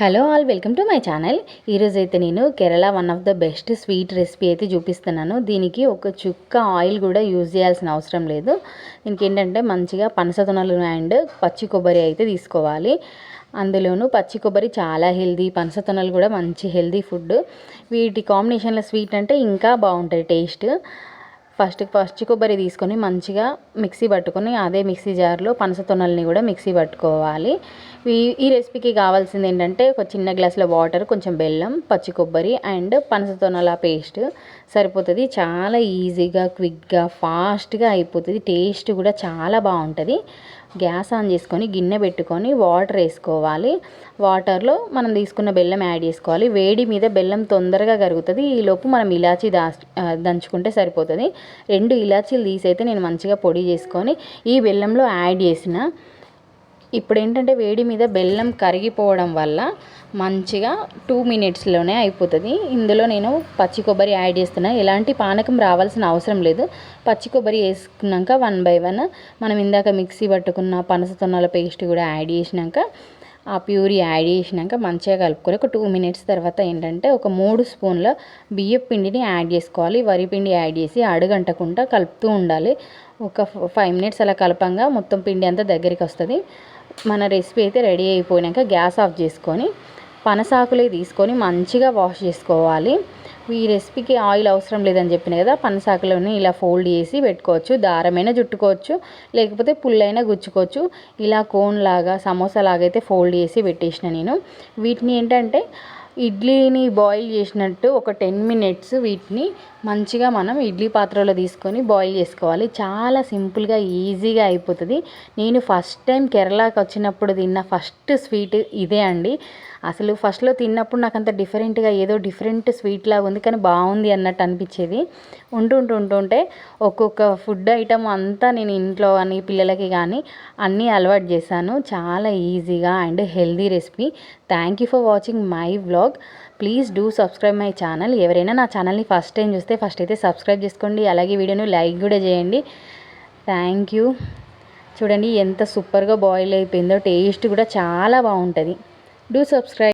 Hello all welcome to my channel ఈరోజు అయితే నేను Kerala one of the best sweet recipe అయితే చూపిస్తున్నాను. దీనికి ఒక చుక్క ఆయిల్ కూడా యూజ్ చేయాల్సిన అవసరం లేదు. దీనికి ఏంటంటే మంచిగా పనసతొనలు అండ్ పచ్చి కొబ్బరి అయితే తీసుకోవాలి. అందులోనూ పచ్చి కొబ్బరి చాలా హెల్దీ పనసతొనలు కూడా మంచి హెల్దీ ఫుడ్ వీటి కాంబినేషన్లో స్వీట్ అంటే ఇంకా బాగుంటుంది టేస్ట్ ఫస్ట్ పచ్చి కొబ్బరి తీసుకొని మంచిగా మిక్సీ పట్టుకొని అదే మిక్సీ జార్లో పనస తొనల్ని కూడా మిక్సీ పట్టుకోవాలి. ఈ ఈ రెసిపీకి కావాల్సింది ఏంటంటే ఒక చిన్న గ్లాసులో వాటర్ కొంచెం బెల్లం పచ్చి కొబ్బరి అండ్ పనస తొనల పేస్ట్ సరిపోతుంది. చాలా ఈజీగా క్విక్గా ఫాస్ట్గా అయిపోతుంది. టేస్ట్ కూడా చాలా బాగుంటుంది. గ్యాస్ ఆన్ చేసుకొని గిన్నె పెట్టుకొని వాటర్ వేసుకోవాలి. వాటర్లో మనం తీసుకున్న బెల్లం యాడ్ చేసుకోవాలి. వేడి మీద బెల్లం తొందరగా కరుగుతుంది. ఈలోపు మనం ఇలాచీ దా దంచుకుంటే సరిపోతుంది. రెండు ఇలాచీలు తీసైతే నేను మంచిగా పొడి చేసుకొని ఈ బెల్లంలో యాడ్ చేసిన ఇప్పుడు ఏంటంటే వేడి మీద బెల్లం కరిగిపోవడం వల్ల మంచిగా టూ మినిట్స్లోనే అయిపోతుంది. ఇందులో నేను పచ్చి కొబ్బరి యాడ్ చేస్తున్నా. ఎలాంటి పానకం రావాల్సిన అవసరం లేదు. పచ్చి కొబ్బరి వేసుకున్నాక వన్ బై వన్ మనం ఇందాక మిక్సీ పట్టుకున్న పనస పేస్ట్ కూడా యాడ్ చేసినాక ఆ ప్యూరీ యాడ్ చేసినాక మంచిగా కలుపుకొని ఒక టూ మినిట్స్ తర్వాత ఏంటంటే ఒక మూడు స్పూన్ల బియ్యం పిండిని యాడ్ చేసుకోవాలి. వరి పిండి యాడ్ చేసి అడుగంటకుండా కలుపుతూ ఉండాలి. ఒక ఫైవ్ మినిట్స్ అలా కలపంగా మొత్తం పిండి అంతా దగ్గరికి వస్తుంది. మన రెసిపీ అయితే రెడీ అయిపోయాక గ్యాస్ ఆఫ్ చేసుకొని పనసాకులే తీసుకొని మంచిగా వాష్ చేసుకోవాలి. ఈ రెసిపీకి ఆయిల్ అవసరం లేదని చెప్పిన కదా పనసాకులని ఇలా ఫోల్డ్ చేసి పెట్టుకోవచ్చు. దారమైనా చుట్టుకోవచ్చు లేకపోతే పుల్లైనా గుచ్చుకోవచ్చు. ఇలా కోన్ లాగా సమోసా లాగా అయితే ఫోల్డ్ చేసి పెట్టేసిన నేను. వీటిని ఏంటంటే ఇడ్లీని బాయిల్ చేసినట్టు ఒక టెన్ మినిట్స్ వీటిని మంచిగా మనం ఇడ్లీ పాత్రలో తీసుకొని బాయిల్ చేసుకోవాలి. చాలా సింపుల్గా ఈజీగా అయిపోతుంది. నేను ఫస్ట్ టైం కేరళకు వచ్చినప్పుడు తిన్న ఫస్ట్ స్వీట్ ఇదే అండి. అసలు ఫస్ట్లో తిన్నప్పుడు నాకు అంత డిఫరెంట్గా ఏదో డిఫరెంట్ స్వీట్ లాగా ఉంది కానీ బాగుంది అన్నట్టు అనిపించేది. ఉంటుంటూ ఉంటుంటే ఒక్కొక్క ఫుడ్ ఐటమ్ అంతా నేను ఇంట్లో కానీ పిల్లలకి కానీ అన్నీ అలవాటు చేశాను. చాలా ఈజీగా and healthy recipe. Thank you for watching my vlog please do subscribe my channel ఎవరైనా నా ఛానల్ని ఫస్ట్ టైం చూస్తే ఫస్ట్ అయితే సబ్స్క్రైబ్ చేసుకోండి. అలాగే వీడియోని లైక్ కూడా చేయండి. థ్యాంక్ యూ చూడండి ఎంత సూపర్గా బాయిల్ అయిపోయిందో టేస్ట్ కూడా చాలా బాగుంటుంది. Do subscribe